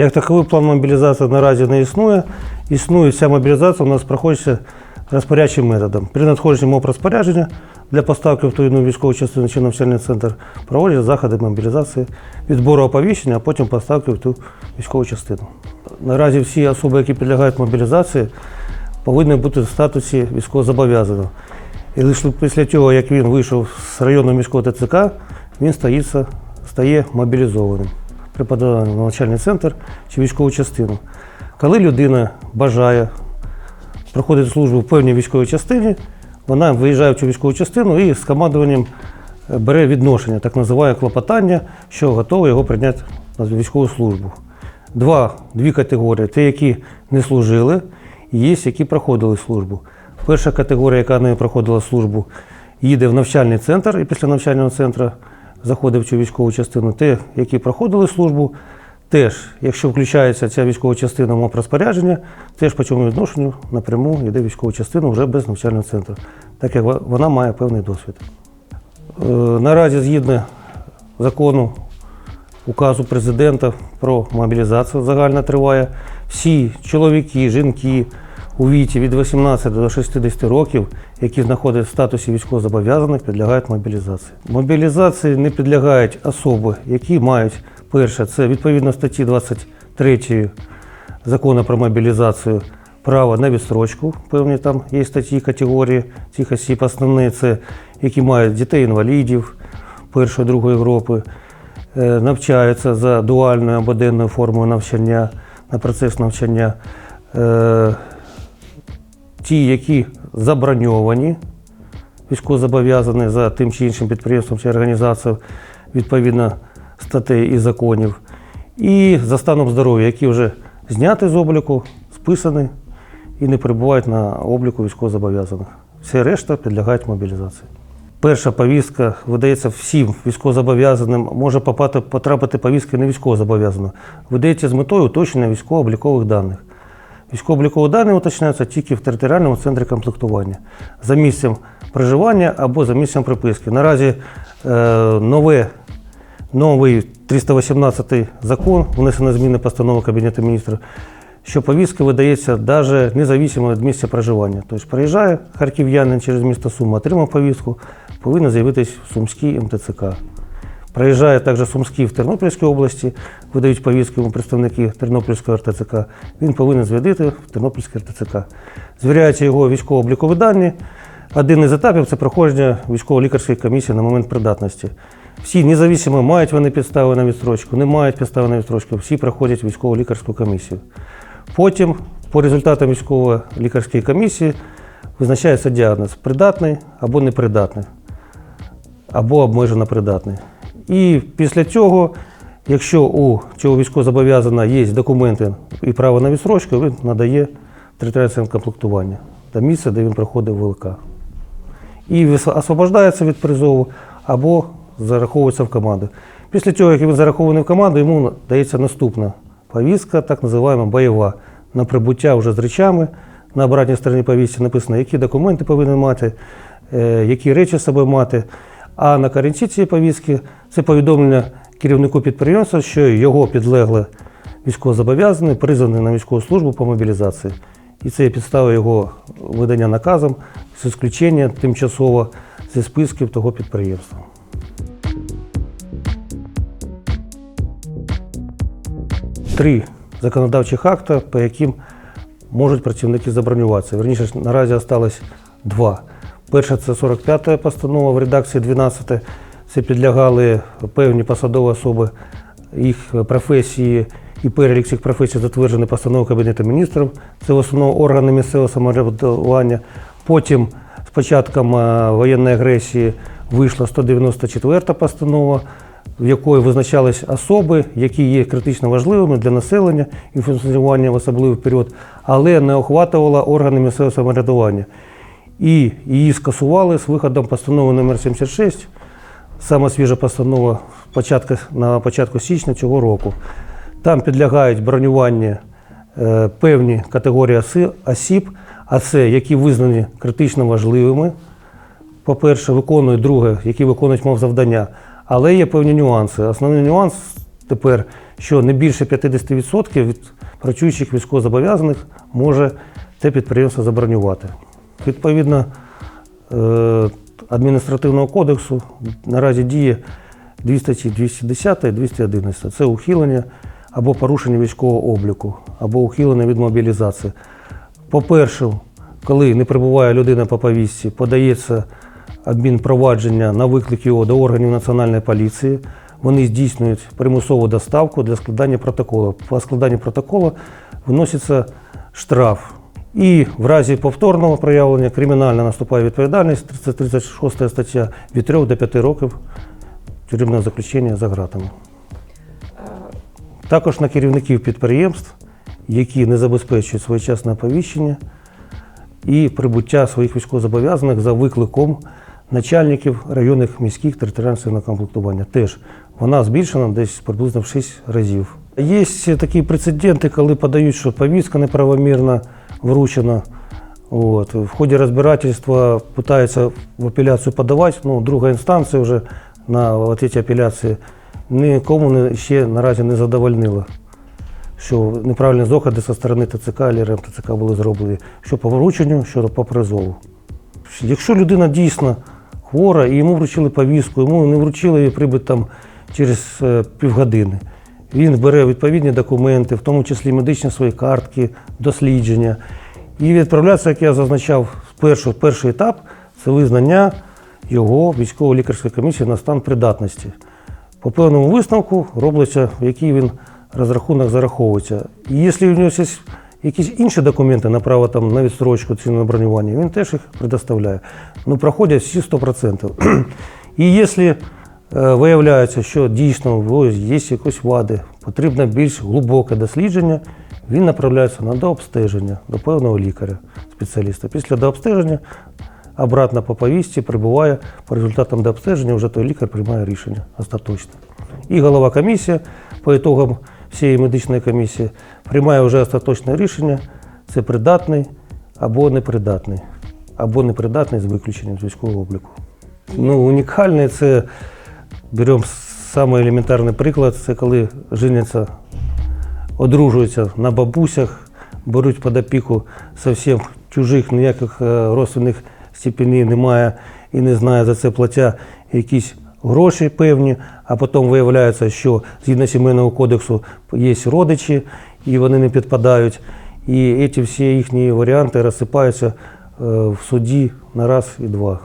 Як таковий план мобілізації наразі не існує. Існує ця мобілізація у нас проходиться розпорядчим методом. При надходженні мов розпорядження для поставки в ту іну військову частину чи навчальний центр проводять заходи мобілізації, відбору оповіщення, а потім поставки в ту військову частину. Наразі всі особи, які підлягають мобілізації, повинні бути в статусі військовозобов'язаного. І лише після того, як він вийшов з районного міського ТЦК, він стається, стає мобілізованим при поданні на навчальний центр чи військову частину. Коли людина бажає проходити службу в певній військовій частині, вона виїжджає в цю військову частину і з командуванням е, бере відношення, так називає клопотання, що готове його прийняти на військову службу. Два, дві категорії: ті, які не служили, і є, які проходили службу. Перша категорія, яка не проходила службу, їде в навчальний центр і після навчального центру заходить в цю військову частину. Ті, які проходили службу, теж, якщо включається ця військова частина в МОП розпорядження, теж по цьому відношенню напряму йде військова частина вже без навчального центру, так як вона має певний досвід. Е, Наразі згідно закону указу президента про мобілізацію загальна триває. Всі чоловіки, жінки у віці від 18 до 60 років, які знаходяться в статусі військовозобов'язаних, підлягають мобілізації. Мобілізації не підлягають особи, які мають перше, це відповідно статті 23 закону про мобілізацію. Право на відстрочку, певні там є статті категорії цих осіб. Основні це які мають дітей-інвалідів першої, другої групи, е, навчаються за дуальною або денною формою навчання на процес навчання. Ті, які заброньовані, військовозобов'язані за тим чи іншим підприємством чи організацією відповідно статей і законів, і за станом здоров'я, які вже зняті з обліку, списані і не перебувають на обліку військовозобов'язаних. Всі решта підлягають мобілізації. Перша повістка видається всім військовозобов'язаним, може потрапити повістка не військовозобов'язаного. Видається з метою уточнення військово-облікових даних. Військово-облікові дані уточняються тільки в територіальному центрі комплектування за місцем проживання або за місцем приписки. Наразі е, нове, новий 318 закон, внесено зміни постанови Кабінету міністрів, що повістка видається навіть незалежно від місця проживання. Тобто приїжджає харків'янин через місто Суми, отримав повістку, повинен з'явитись в Сумській МТЦК. Проїжджає також Сумський в Тернопільській області, видають повістки йому представники Тернопільського РТЦК. Він повинен звідити в Тернопільський РТЦК. Звіряються його військово-облікові дані. Один із етапів це проходження військово-лікарської комісії на момент придатності. Всі независимо, мають вони підстави на відстрочку, не мають підстави на відстрочку, всі проходять військово-лікарську комісію. Потім, по результатам військово-лікарської комісії, визначається діагноз придатний або непридатний, або обмежено придатний. І після цього, якщо у цього військовозобов'язаного є документи і право на відстрочку, він надає територіальне комплектування та місце, де він проходив ВЛК. І освобождається від призову або зараховується в команду. Після цього, як він зарахований в команду, йому дається наступна повістка, так називаємо бойова, на прибуття вже з речами. На обратній стороні повістки написано, які документи повинен мати, е, які речі з собою мати. А на корінці цієї повістки це повідомлення керівнику підприємства, що його підлегле військовозобов'язаний, призваний на військову службу по мобілізації. І це є підстава його видання наказом з ісключення тимчасово зі списків того підприємства. Три законодавчих акти, по яким можуть працівники забронюватися. Верніше, наразі залишилось два. Перша це 45-та постанова в редакції 12. Це підлягали певні посадові особи, їх професії і перелік цих професій затверджений постановою Кабінету міністрів. Це в основному органи місцевого самоврядування. Потім з початком е, воєнної агресії вийшла 194 постанова, в якої визначались особи, які є критично важливими для населення і функціонування в особливий період, але не охватувала органи місцевого самоврядування. І її скасували з виходом постанови номер 76 Саме свіжа постанова на початку січня цього року. Там підлягають бронюванню е, певні категорії осіб, а це які визнані критично важливими. По-перше, виконують друге, які виконують мов завдання. Але є певні нюанси. Основний нюанс тепер, що не більше 50% від працюючих військовозобов'язаних може це підприємство забронювати. Відповідно е, адміністративного кодексу наразі діє дві статті 210 і 211. Це ухилення або порушення військового обліку, або ухилення від мобілізації. По-перше, коли не прибуває людина по повістці, подається адмінпровадження на виклик його до органів національної поліції. Вони здійснюють примусову доставку для складання протоколу. По складанню протоколу вноситься штраф. І в разі повторного проявлення кримінальна наступає відповідальність, 336 стаття від 3 до 5 років тюремного заключення за ґратами. Також на керівників підприємств, які не забезпечують своєчасне оповіщення і прибуття своїх військовозобов'язаних за викликом начальників районних міських територіальних комплектування. Теж вона збільшена десь приблизно в 6 разів. Є такі прецеденти, коли подають, що повістка неправомірно вручена. От. В ході розбирательства питаються в апеляцію подавати, ну, друга інстанція вже на от ці апеляції нікому не, ще наразі не задовольнила, що неправильні доходи зі сторони ТЦК або РМТЦК були зроблені, що по врученню, що по призову. Якщо людина дійсно хвора і йому вручили повістку, йому не вручили її прибути там через е, півгодини. Він бере відповідні документи, в тому числі медичні свої картки, дослідження. І відправляється, як я зазначав, перший, перший етап це визнання його військово-лікарської комісії на стан придатності. По певному висновку робиться, в який він розрахунок зараховується. І якщо у нього є якісь інші документи на право там, на відстрочку чи на бронювання, він теж їх предоставляє. Ну, проходять всі 100%. І якщо виявляється, що дійсно є якісь вади, потрібно більш глибоке дослідження, він направляється на дообстеження до певного лікаря, спеціаліста. Після дообстеження обратно по повістці прибуває по результатам дообстеження, вже той лікар приймає рішення остаточне. І голова комісії по ітогам всієї медичної комісії приймає вже остаточне рішення, це придатний або непридатний, або непридатний з виключенням з військового обліку. Ну, унікальний це беремо самий елементарний приклад, це коли женяться, одружуються на бабусях, беруть під опіку зовсім чужих, ніяких е, родственних степеней немає і не знає за це платя якісь гроші певні, а потім виявляється, що згідно сімейного кодексу є родичі, і вони не підпадають. І ці всі їхні варіанти розсипаються е, в суді на раз і два.